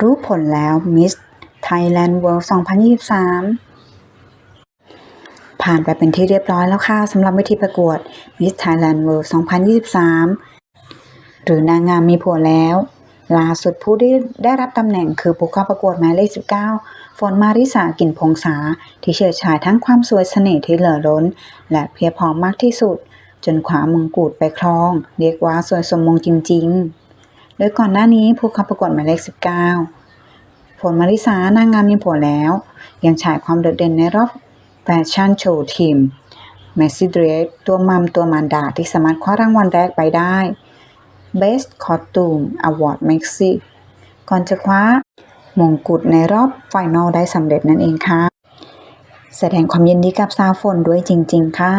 รู้ผลแล้ว Miss Thailand World 2023 ผ่านไปเป็นที่เรียบร้อยแล้วค่ะสำหรับเวทีประกวด Miss Thailand World 2023 หรือนางงามมีผัวแล้วล่าสุดผู้ที่ได้รับตำแหน่งคือผู้เข้าประกวดหมายเลข 19 ฝนมาริสากินพงษา ที่เฉิดฉายทั้งความสวยเสน่ห์ที่เหลือล้น และเพียบพร้อมมากที่สุด จนขวามงกุฎไปครอง เรียกว่าสวยสมมงจริง ๆ โดยก่อนหน้านี้ผู้เข้าประกวดหมายเลข 19 ฝนมาริสานางงามมีผัวแล้ว ยังฉายความโดดเด่นในรอบแฟชั่นโชว์ทีมแมสซี่เดรสตัวมัมตัวมารดาที่สามารถคว้ารางวัลแรกไปได้ Best Costume Award Maxi ก่อนจะคว้ามงกุฎในรอบไฟนอลได้สำเร็จนั่นเองค่ะ แสดงความยินดีกับสาวฝนด้วยจริง ๆ ค่ะ